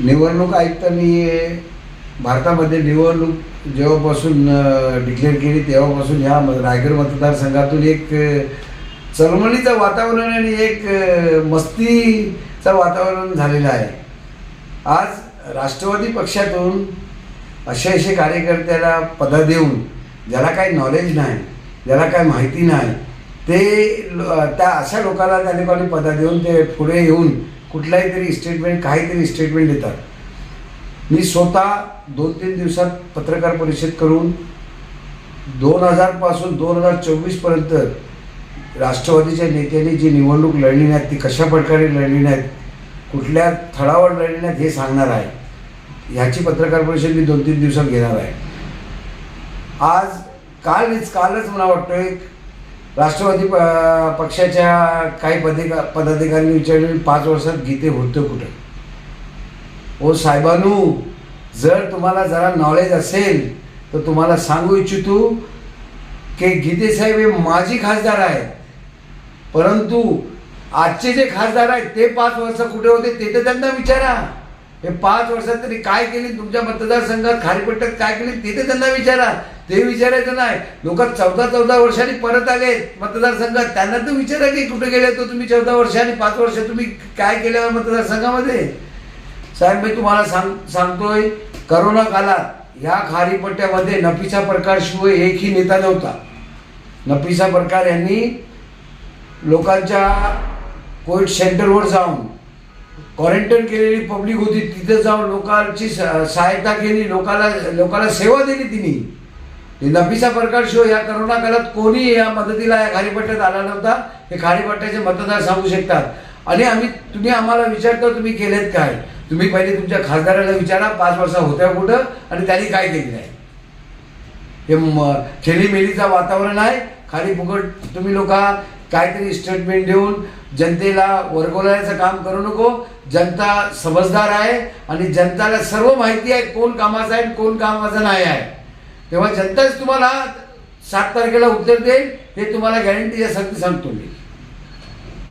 निवडणूक आयुक्तांनी भारतामध्ये निवडणूक जेव्हापासून डिक्लेअर केली तेव्हापासून ह्या रायगड मतदारसंघातून एक चलमणीचं चळमळीचं वातावरण आणि एक मस्तीचं वातावरण झालेलं आहे. आज राष्ट्रवादी पक्षातून असे असे कार्यकर्त्याला पदं देऊन ज्याला काही नॉलेज नाही ज्याला काही माहिती नाही ते त्या अशा लोकांना त्या लोकांनी पदं देऊन ते पुढे येऊन कुठलाही तरी स्टेटमेंट काहीतरी स्टेटमेंट देतात. मी स्वतः दोन तीन दिवसात पत्रकार परिषद करून दोन हजारपासून दोन हजार चोवीसपर्यंत राष्ट्रवादीच्या नेत्यांनी जी निवडणूक लढली नाहीत ती कशा प्रकारे लढली नाहीत कुठल्या थळावर लढली नाहीत हे सांगणार आहे. ह्याची पत्रकार परिषद मी दोन तीन दिवसात घेणार आहे. आज कालच कालच मला वाटतं एक राष्ट्रवादी प पक्षाच्या काही पदिका पदाधिकाऱ्यांनी विचारले पाच वर्षात गीते होतं कुठं? ओ साहेबानू जर तुम्हाला जरा नॉलेज असेल तर तुम्हाला सांगू इच्छितो की गीते साहेब हे माझी खासदार आहेत. परंतु आजचे जे खासदार आहेत ते पाच वर्ष कुठे होते ते तर त्यांना विचारा. हे पाच वर्षात तरी काय केली तुमच्या मतदारसंघात खारीपट्ट्यात काय केली ते तर त्यांना विचारा. ते विचारायचं नाही. लोक चौदा चौदा वर्षांनी परत आले मतदारसंघात. त्यांना तर विचारा की कुठे गेले तो तुम्ही चौदा वर्ष आणि पाच वर्ष तुम्ही काय केलं मतदारसंघामध्ये? साहेब मी तुम्हाला सांग सांगतोय करोना काळात ह्या खारीपट्ट्यामध्ये नफीसा प्रकार शिवय एकही नेता नव्हता. नफीसा प्रकार यांनी लोकांच्या कोविड सेंटरवर जाऊन क्वारंटाईन केलेली पब्लिक होती. तिथं जाऊन लोकांची स- सहायता केली लोकांना लोकांना सेवा दिली तिने. नफीसा प्रकार शो या करोना काळात कोणी या मदतीला या खारीपट्ट्यात आला नव्हता. हे खारीपट्ट्याचे मतदार सांगू शकतात. आणि आम्ही तुम्ही आम्हाला विचारतो तुम्ही केलेत काय? तुम्ही पहिले तुमच्या खासदाराला विचारा पाच वर्ष होत्या कुठं आणि त्यांनी काय केली नाही. हे खेलीमेलीचं वातावरण आहे. खाली फुकट तुम्ही लोक काहीतरी स्टेटमेंट देऊन जनतेला वर्गवण्याचं काम करू नको. जनता समजदार आहे आणि जनताला सर्व माहिती आहे कोण कामाचं आहे कोण कामाचं नाही आहे. तेव्हा जनताच तुम्हाला सात तारखेला उत्तर देईल हे तुम्हाला गॅरंटी सांगतो मी.